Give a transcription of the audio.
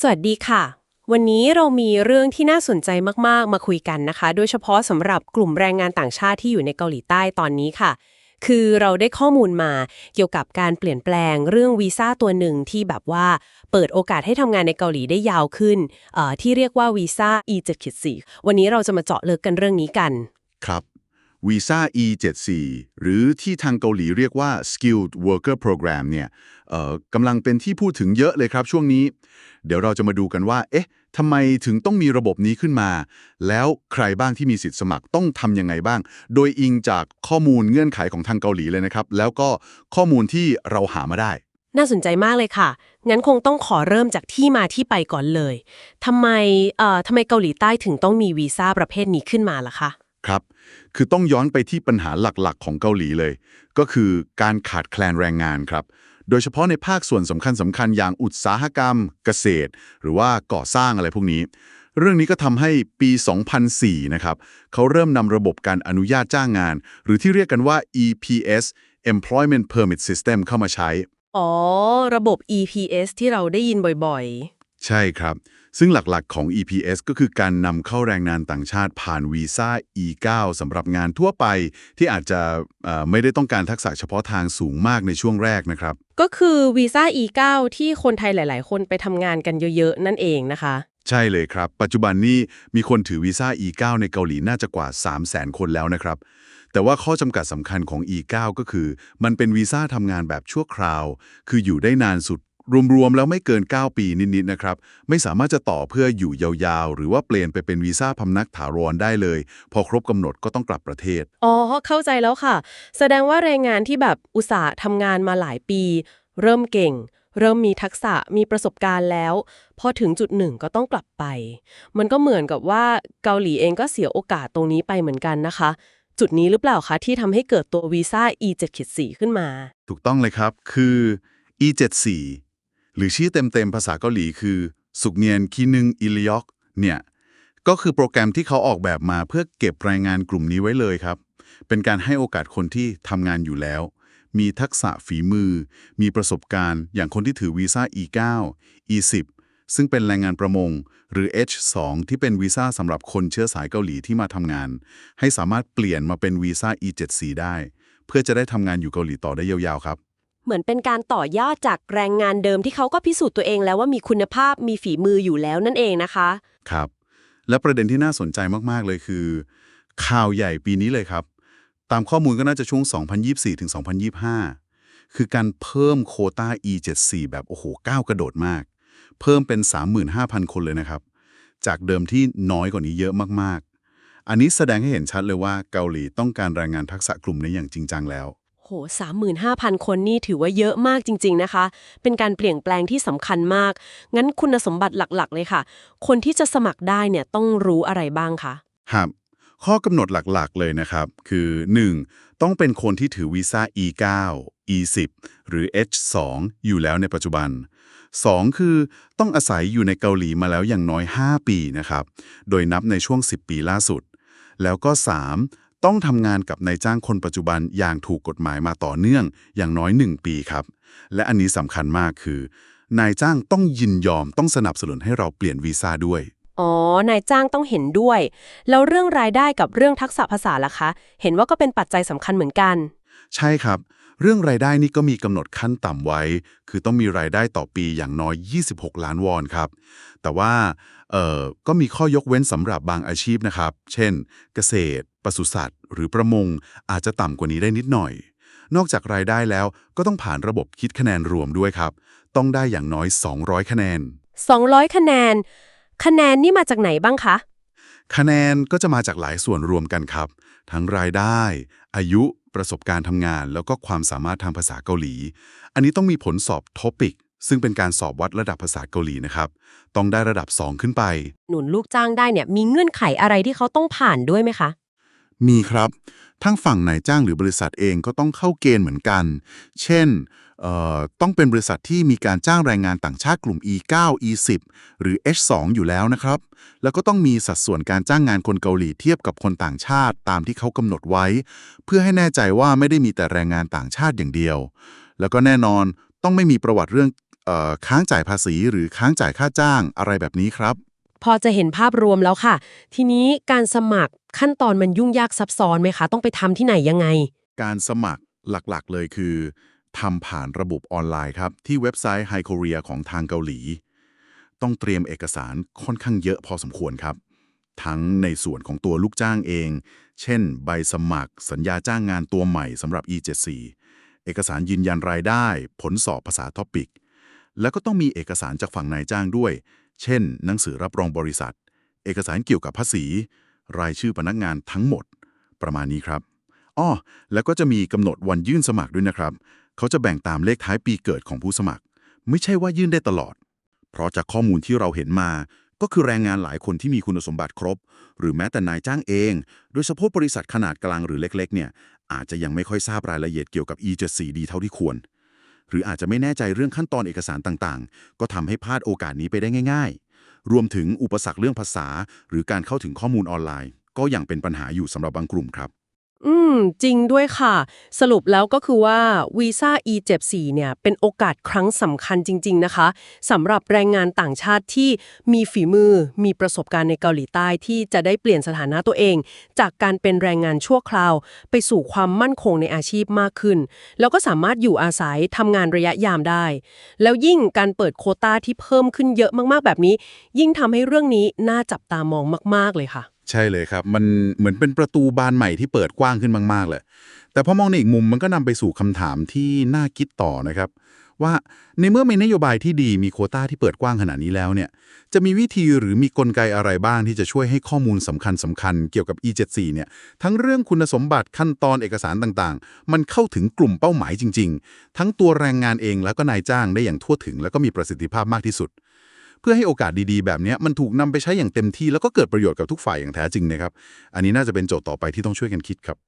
สวัสดีค่ะ วันนี้เรามีเรื่องที่น่าสนใจมาก ๆ มาคุยกันนะคะ โดยเฉพาะสำหรับกลุ่มแรงงานต่างชาติที่อยู่ในเกาหลีใต้ตอนนี้ค่ะ คือเราได้ข้อมูลมาเกี่ยวกับการเปลี่ยนแปลงเรื่องวีซ่าตัวหนึ่งที่แบบว่าเปิดโอกาสให้ทำงานในเกาหลีได้ยาวขึ้นเอ่อที่เรียกว่าวีซ่า E7.4 วันนี้เราจะมาเจาะลึกกันเรื่องนี้กัน ครับ วีซ่า E74 หรือที่ทางเกาหลีเรียกว่า Skilled Worker Program เนี่ยเอ่อกำลังเป็นที่พูดถึงเยอะเลยครับช่วงนี้ เดี๋ยวเราจะมาดูกันว่า เอ๊ะทำไมถึงต้องมีระบบนี้ขึ้นมา แล้วใครบ้างที่มีสิทธิ์สมัครต้องทำยังไงบ้าง โดยอิงจากข้อมูลเงื่อนไขของทางเกาหลีเลยนะครับ แล้วก็ข้อมูลที่เราหามาได้ น่าสนใจมากเลยค่ะ งั้นคงต้องขอเริ่มจากที่มาที่ไปก่อนเลยทำไมเอ่อทำไมเกาหลีใต้ถึงต้องมีวีซ่าประเภทนี้ขึ้นมาล่ะคะ ครับ คือต้องย้อนไปที่ปัญหาหลักๆ ของเกาหลีเลย ก็คือการขาดแคลนแรงงานครับ โดยเฉพาะในภาคส่วนสำคัญสำคัญอย่างอุตสาหกรรม เกษตร หรือว่าก่อสร้างอะไรพวกนี้ เรื่องนี้ก็ทำให้ปี 2004 นะครับเขาเริ่มนำระบบการอนุญาตจ้างงาน หรือที่เรียกกันว่า EPS Employment Permit System เข้ามาใช้ อ๋อ ระบบ EPS ที่เราได้ยินบ่อย ใช่ครับ ซึ่งหลักๆของ EPS ก็คือการนำเข้าแรงงานต่างชาติผ่านวีซ่า E9 สำหรับงานทั่วไป ที่อาจจะเอ่อไม่ได้ต้องการทักษะเฉพาะทางสูงมากในช่วงแรกนะครับๆก็คือวีซ่า E9 ที่คนไทยหลาย ๆ คนไปทำงานกันเยอะ ๆ นั่นเองนะคะ ใช่เลยครับ ปัจจุบันนี้มีคนถือวีซ่า E9 ในเกาหลีน่าจะกว่า 3 0 0 0 0 0 คนแล้วนะครับแต่ว่าข้อจำกัดสำคัญของ E9 ก็คือ มันเป็นวีซ่าทำงานแบบชั่วคราว คืออยู่ได้นานสุด รวมๆแล้วไม่เกิน 9 ปีนิดๆนะครับ ไม่สามารถจะต่อเพื่ออยู่ยาวๆ หรือว่าเปลี่ยนไปเป็นวีซ่าพำนักถาวรได้เลย พอครบกำหนดก็ต้องกลับประเทศ อ๋อ เข้าใจแล้วค่ะ แสดงว่าแรงงานที่แบบอุตสาห์ทำงานมาหลายปี เริ่มเก่ง เริ่มมีทักษะมีประสบการณ์แล้ว พอถึงจุดหนึ่งก็ต้องกลับไป มันก็เหมือนกับว่าเกาหลีเองก็เสียโอกาสตรงนี้ไปเหมือนกันนะคะจุดนี้หรือเปล่าคะที่ทำให้เกิดตัววีซ่า E7.4 ขึ้นมา ถูกต้องเลยครับ คือ E74 หรือชื่อเต็มๆภาษาเกาหลีคือ สุกเนียนคีนึงอิลยอกเนี่ยก็คือโปรแกรมที่เขาออกแบบมาเพื่อเก็บแรงงานกลุ่มนี้ไว้เลยครับ เป็นการให้โอกาสคนที่ทำงานอยู่แล้ว มีทักษะฝีมือ มีประสบการณ์ อย่างคนที่ถือวีซ่า E9 E10 ซึ่งเป็นแรงงานประมง หรือ H2 ที่เป็นวีซ่าสำหรับคนเชื้อสายเกาหลีที่มาทำงาน ให้สามารถเปลี่ยนมาเป็นวีซ่า E74 ได้ เพื่อจะได้ทำงานอยู่เกาหลีต่อได้ยาวๆครับ เหมือนเป็นการต่อยอดจากแรงงานเดิมที่เขาก็พิสูจน์ตัวเองแล้วว่ามีคุณภาพมีฝีมืออยู่แล้วนั่นเองนะคะ ครับ และประเด็นที่น่าสนใจมาก ๆ เลยคือ ข่าวใหญ่ปีนี้เลยครับ ตามข้อมูลก็น่าจะช่วง 2024ถึง2025 คือการเพิ่มโคต้า E74 แบบโอ้โหก้าวกระโดดมาก เพิ่มเป็น 35,000 คนเลยนะครับ จากเดิมที่น้อยกว่านี้เยอะมากๆ อันนี้แสดงให้เห็นชัดเลยว่าเกาหลีต้องการแรงงานทักษะกลุ่มนี้อย่างจริงจังแล้ว โห35,000 คนนี่ถือว่าเยอะมากจริง ๆ นะคะ เป็นการเปลี่ยนแปลงที่สำคัญมาก งั้นคุณสมบัติหลักๆ เลยค่ะ คนที่จะสมัครได้เนี่ยต้องรู้อะไรบ้างคะครับข้อกำหนดหลักๆ เลยนะครับ คือ 1. ต้องเป็นคนที่ถือวีซ่า E9 E10 หรือ H2 อยู่แล้วในปัจจุบัน 2. คือต้องอาศัยอยู่ในเกาหลีมาแล้วอย่างน้อย 5 ปีนะครับ โดยนับในช่วง 10 ปีล่าสุด แล้วก็ 3. ต้องทำงานกับนายจ้างคนปัจจุบันอย่างถูกกฎหมายมาต่อเนื่องอย่างน้อย 1 ปีครับ และอันนี้สำคัญมากคือนายจ้างต้องยินยอมต้องสนับสนุนให้เราเปลี่ยนวีซ่าด้วย อ๋อ นายจ้างต้องเห็นด้วย แล้วเรื่องรายได้กับเรื่องทักษะภาษาล่ะคะ เห็นว่าก็เป็นปัจจัยสำคัญเหมือนกัน ใช่ครับ เรื่องรายได้นี่ก็มีกำหนดขั้นต่ำไว้ คือต้องมีรายได้ต่อปีอย่างน้อย 26 ล้านวอนครับ แต่ว่าเอ่อก็มีข้อยกเว้นสำหรับบางอาชีพนะครับ เช่น เกษตร ปศุสัตว์หรือประมงอาจจะต่ำกว่านี้ได้นิดหน่อย นอกจากรายได้แล้วก็ต้องผ่านระบบคิดคะแนนรวมด้วยครับ ต้องได้อย่างน้อย 200 คะแนน 200 คะแนน คะแนนนี่มาจากไหนบ้างคะ คะแนนก็จะมาจากหลายส่วนรวมกันครับ ทั้งรายได้ อายุประสบการณ์ทำงาน แล้วก็ความสามารถทางภาษาเกาหลี อันนี้ต้องมีผลสอบท o ปิกซึ่งเป็นการสอบวัดระดับภาษาเกาหลีนะครับ ต้องได้ระดับ 2 ขึ้นไป หนุนลูกจ้างได้เนี่ยมีเงื่อนไขอะไรที่เขาต้องผ่านด้วยไหมคะ มีครับ ทั้งฝั่งนายจ้างหรือบริษัทเองก็ต้องเข้าเกณฑ์เหมือนกัน เช่นเอ่อต้องเป็นบริษัทที่มีการจ้างแรงงานต่างชาติกลุ่ม E9 E10 หรือ H2 อยู่แล้วนะครับ แล้วก็ต้องมีสัดส่วนการจ้างงานคนเกาหลีเทียบกับคนต่างชาติตามที่เขากำหนดไว้ เพื่อให้แน่ใจว่าไม่ได้มีแต่แรงงานต่างชาติอย่างเดียว แล้วก็แน่นอนต้องไม่มีประวัติเรื่องเอ่อค้างจ่ายภาษีหรือค้างจ่ายค่าจ้างอะไรแบบนี้ครับ พอจะเห็นภาพรวมแล้วค่ะ ทีนี้การสมัคร ขั้นตอนมันยุ่งยากซับซ้อนไหมคะ ต้องไปทำที่ไหนยังไง การสมัครหลักๆ เลยคือทำผ่านระบบออนไลน์ครับ ที่เว็บไซต์ Hi Korea ของทางเกาหลี ต้องเตรียมเอกสารค่อนข้างเยอะพอสมควรครับ ทั้งในส่วนของตัวลูกจ้างเอง เช่น ใบสมัคร สัญญาจ้างงานตัวใหม่สำหรับ E74 เอกสารยืนยันรายได้ ผลสอบภาษาท็อปิก แล้วก็ต้องมีเอกสารจากฝั่งนายจ้างด้วย เช่น หนังสือรับรองบริษัท เอกสารเกี่ยวกับภาษี รายชื่อพนักงานทั้งหมด ประมาณนี้ครับอ้อแล้วก็จะมีกำหนดวันยื่นสมัครด้วยนะครับ เขาจะแบ่งตามเลขท้ายปีเกิดของผู้สมัคร ไม่ใช่ว่ายื่นได้ตลอด เพราะจากข้อมูลที่เราเห็นมา ก็คือแรงงานหลายคนที่มีคุณสมบัติครบ หรือแม้แต่นายจ้างเอง โดยเฉพาะบริษัทขนาดกลางหรือเล็ก ๆ เนี่ย อาจจะยังไม่ค่อยทราบรายละเอียดเกี่ยวกับ E74 ดีเท่าที่ควร หรืออาจจะไม่แน่ใจเรื่องขั้นตอนเอกสารต่างๆ ก็ทำให้พลาดโอกาสนี้ไปได้ง่าย ๆ รวมถึงอุปสรรคเรื่องภาษา หรือการเข้าถึงข้อมูลออนไลน์ ก็ยังเป็นปัญหาอยู่สำหรับบางกลุ่มครับ อืม จริงด้วยค่ะ สรุปแล้วก็คือว่าวีซ่า E74 เนี่ย เป็นโอกาสครั้งสำคัญจริง ๆ นะคะสำหรับแรงงานต่างชาติที่มีฝีมือ มีประสบการณ์ในเกาหลีใต้ที่จะได้เปลี่ยนสถานะตัวเอง จากการเป็นแรงงานชั่วคราว ไปสู่ความมั่นคงในอาชีพมากขึ้น แล้วก็สามารถอยู่อาศัยทำงานระยะยามได้ แล้วยิ่งการเปิดโคต้าที่เพิ่มขึ้นเยอะมากๆแบบนี้ ยิ่งทำให้เรื่องนี้น่าจับตามองมาก ๆ เลยค่ะ ใช่เลยครับ มันเหมือนเป็นประตูบานใหม่ที่เปิดกว้างขึ้นมากๆเลย แต่พอมองในอีกมุมมันก็นำไปสู่คำถามที่น่าคิดต่อนะครับ ว่าในเมื่อมีนโยบายที่ดีมีโควต้าที่เปิดกว้างขนาดนี้แล้วเนี่ย จะมีวิธีหรือมีกลไกอะไรบ้างที่จะช่วยให้ข้อมูลสำคัญสคัญๆเกี่ยวกับ E74 เนี่ยทั้งเรื่องคุณสมบัติขั้นตอนเอกสารต่างๆ มันเข้าถึงกลุ่มเป้าหมายจริง ๆ ทั้งตัวแรงงานเองแล้วก็นายจ้างได้อย่างทั่วถึง แล้วก็มีประสิทธิภาพมากที่สุด เพื่อให้โอกาสดีๆ แบบนี้มันถูกนำไปใช้อย่างเต็มที่แล้วก็เกิดประโยชน์กับทุกฝ่ายอย่างแท้จริงนะครับ อันนี้น่าจะเป็นโจทย์ต่อไปที่ต้องช่วยกันคิดครับ